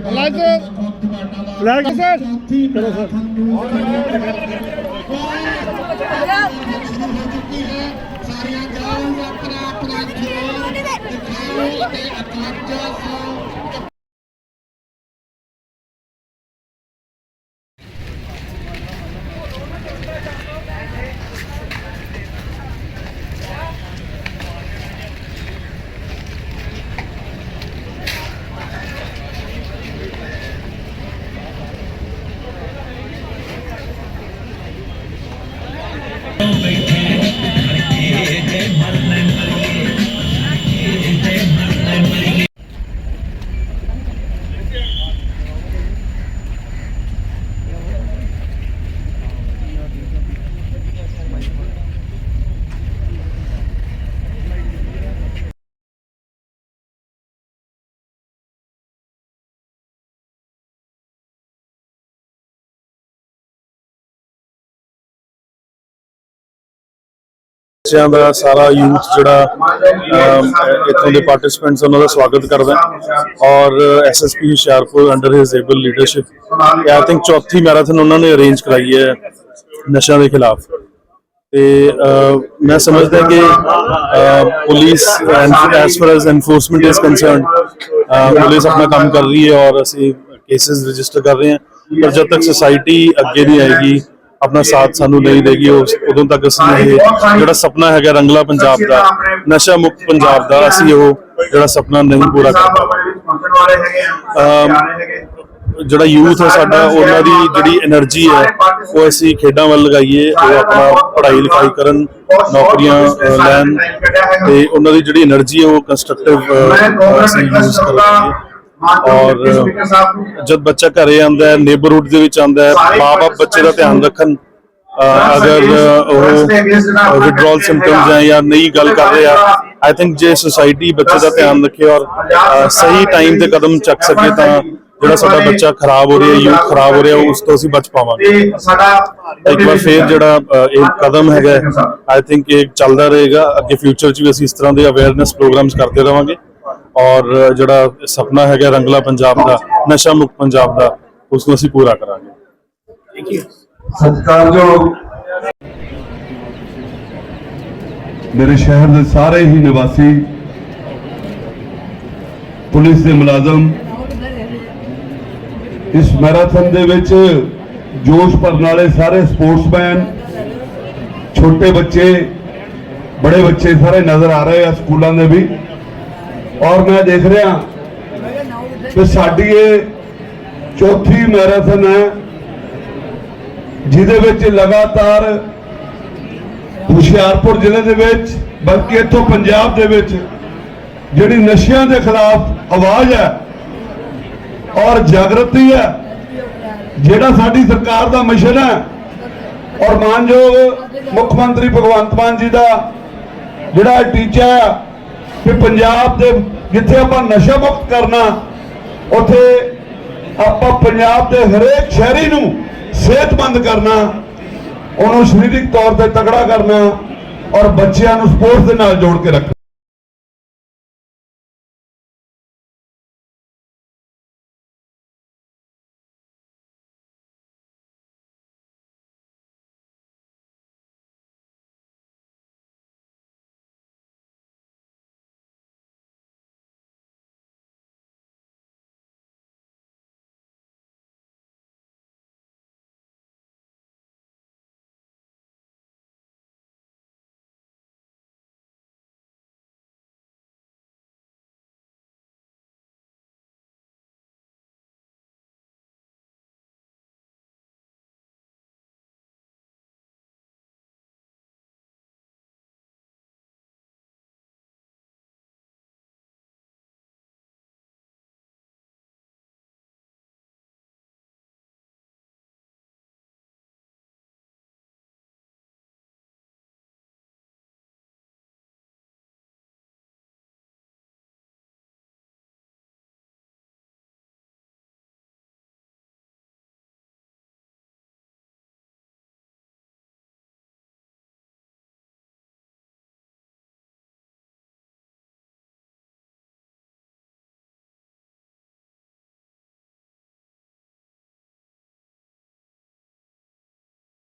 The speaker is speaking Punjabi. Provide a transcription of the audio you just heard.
Flag flag sir. ਚੌਥੀ ਮੈਰਾਥਨ ਸਾਰੀਆਂ ਜਾਓ ਆਪਣਾ ਆਪਣਾ ਜੋਰ ਦਿਖਾਓ ਅਤੇ ਅਕਲੱਜਾ ਸੋ ਬੱਚਿਆਂ ਦਾ ਸਾਰਾ ਯੂਥ ਜਿਹੜਾ ਇੱਥੋਂ ਦੇ ਪਾਰਟਿਸਪੈਂਟਸ ਉਹਨਾਂ ਦਾ ਸਵਾਗਤ ਕਰਦਾ ਔਰ SSP Hoshiarpur under his able leadership I think ਚੌਥੀ ਮੈਰਾਥਨ ਉਹਨਾਂ ਨੇ ਅਰੇਂਜ ਕਰਾਈ ਹੈ ਨਸ਼ਿਆਂ ਦੇ ਖਿਲਾਫ। ਤੇ ਮੈਂ ਸਮਝਦਾ ਕਿ police as far as enforcement is concerned police ਆਪਣਾ ਕੰਮ ਕਰ ਰਹੀ ਹੈ ਔਰ ਅਸੀਂ ਕੇसेस ਰਜਿਸਟਰ ਕਰ ਰਹੇ ਹਾਂ। ਪਰ ਜਦ ਤੱਕ ਸੋਸਾਇਟੀ ਅੱਗੇ ਨਹੀਂ ਆਏਗੀ ਆਪਣਾ ਸਾਥ ਸਾਨੂੰ ਨਹੀਂ ਦੇਗੀ ਉਦੋਂ ਤੱਕ ਅਸੀਂ ਇਹ ਜਿਹੜਾ ਸੁਪਨਾ ਹੈਗਾ ਰੰਗਲਾ ਪੰਜਾਬ ਦਾ ਨਸ਼ਾ ਮੁਕਤ ਪੰਜਾਬ ਦਾ ਅਸੀਂ ਉਹ ਜਿਹੜਾ ਸੁਪਨਾ ਨਹੀਂ ਪੂਰਾ ਕਰ ਪਾਵਾਂਗੇ ਜਿਹੜਾ ਯੂਥ ਹੈ ਸਾਡਾ ਉਹਨਾਂ ਦੀ ਜਿਹੜੀ એનર્ਜੀ ਹੈ ਉਹ ਅਸੀਂ ਖੇਡਾਂ ਵੱਲ ਲਗਾਈਏ ਉਹ ਆਪਣਾ ਪੜ੍ਹਾਈ ਲਿਖਾਈ ਕਰਨ ਨੌਕਰੀਆਂ ਲੈਣ ਤੇ ਉਹਨਾਂ ਦੀ ਜਿਹੜੀ એનર્ਜੀ ਹੈ ਉਹ ਕੰਸਟਰਕਟਿਵ ਅਸੀਂ ਯੂਜ਼ ਕਰਾਂਗੇ। ਔਰ ਜਦ ਬੱਚਾ ਘਰੇ ਆਂਦਾ ਹੈ ਨੇਬਰਹੁੱਡ ਦੇ ਵਿੱਚ ਆਂਦਾ ਹੈ ਮਾਪੇ ਬੱਚੇ ਦਾ ਧਿਆਨ ਰੱਖਣ ਅਗਰ ਉਹ ਵਿਡਰਾਲ ਸਿੰਪਟਮਸ ਹੈ ਜਾਂ ਨਹੀਂ ਗੱਲ ਕਰ ਰਿਹਾ ਆਈ ਥਿੰਕ ਜੇ ਸੁਸਾਇਟੀ ਬੱਚੇ ਦਾ ਧਿਆਨ ਰੱਖੇ ਔਰ ਸਹੀ ਟਾਈਮ ਤੇ ਕਦਮ ਚੱਕ ਸਕੇ ਤਾਂ ਜਿਹੜਾ ਸਾਡਾ ਬੱਚਾ ਖਰਾਬ ਹੋ ਰਿਹਾ ਯੂਥ ਖਰਾਬ ਹੋ ਰਿਹਾ ਉਸ ਤੋਂ ਅਸੀਂ ਬਚ ਪਾਵਾਂਗੇ। ਇੱਕ ਵਾਰ ਫੇਰ ਜਿਹੜਾ ਇਹ ਕਦਮ ਹੈਗਾ ਆਈ ਥਿੰਕ ਇਹ ਚੱਲਦਾ ਰਹੇਗਾ ਅੱਗੇ ਫਿਊਚਰ 'ਚ ਵੀ ਅਸੀਂ ਇਸ ਤਰ੍ਹਾਂ ਦੇ ਅਵੇਅਰਨੈਸ ਪ੍ਰੋਗਰਾਮਸ ਕਰਦੇ ਰਵਾਂਗੇ। ਔਰ ਜਿਹੜਾ ਸੁਪਨਾ ਹੈਗਾ ਰੰਗਲਾ ਪੰਜਾਬ ਦਾ ਨਸ਼ਾ ਮੁਕਤ ਪੰਜਾਬ ਦਾ ਉਸ ਨੂੰ ਅਸੀਂ ਪੂਰਾ ਕਰਾਂਗੇ। ਸਤਿਕਾਰਯੋਗ ਮੇਰੇ ਸ਼ਹਿਰ ਦੇ ਸਾਰੇ ਹੀ ਨਿਵਾਸੀ ਪੁਲਿਸ ਦੇ ਮੁਲਾਜ਼ਮ ਇਸ ਮੈਰਾਥਨ ਦੇ ਵਿੱਚ ਜੋਸ਼ ਭਰਨ ਵਾਲੇ ਸਾਰੇ ਸਪੋਰਟਸਮੈਨ ਛੋਟੇ ਬੱਚੇ ਬੜੇ ਬੱਚੇ ਸਾਰੇ ਨਜ਼ਰ ਆ ਰਹੇ ਆ ਸਕੂਲਾਂ ਦੇ ਵੀ। ਔਰ ਮੈਂ ਦੇਖ ਰਿਹਾ ਕਿ ਸਾਡੀ ਇਹ ਚੌਥੀ ਮੈਰਾਥਨ ਹੈ, ਜਿਹਦੇ ਵਿੱਚ ਲਗਾਤਾਰ ਹੁਸ਼ਿਆਰਪੁਰ ਜ਼ਿਲ੍ਹੇ ਦੇ ਵਿੱਚ, ਬਲਕਿ ਇੱਥੋਂ ਪੰਜਾਬ ਦੇ ਵਿੱਚ ਜਿਹੜੀ ਨਸ਼ਿਆਂ ਦੇ ਖਿਲਾਫ ਆਵਾਜ਼ ਹੈ ਔਰ ਜਾਗਰਤੀ ਹੈ, ਜਿਹੜਾ ਸਾਡੀ ਸਰਕਾਰ ਦਾ ਮਿਸ਼ਨ ਹੈ, ਔਰ ਮਾਨਯੋਗ ਮੁੱਖ ਮੰਤਰੀ ਭਗਵੰਤ ਮਾਨ ਜੀ ਦਾ ਜਿਹੜਾ ਟੀਚਾ ਹੈ ਕਿ ਪੰਜਾਬ ਦੇ ਜਿੱਥੇ ਆਪਾਂ ਨਸ਼ਾ ਮੁਕਤ ਕਰਨਾ, ਉੱਥੇ ਆਪਾਂ ਪੰਜਾਬ ਦੇ ਹਰੇਕ ਸ਼ਹਿਰੀ ਨੂੰ ਸਿਹਤਮੰਦ ਕਰਨਾ, ਉਹਨੂੰ ਸਰੀਰਕ ਤੌਰ ਤੇ ਤਕੜਾ ਕਰਨਾ ਔਰ ਬੱਚਿਆਂ ਨੂੰ ਸਪੋਰਟਸ ਦੇ ਨਾਲ ਜੋੜ ਕੇ ਰੱਖਣਾ।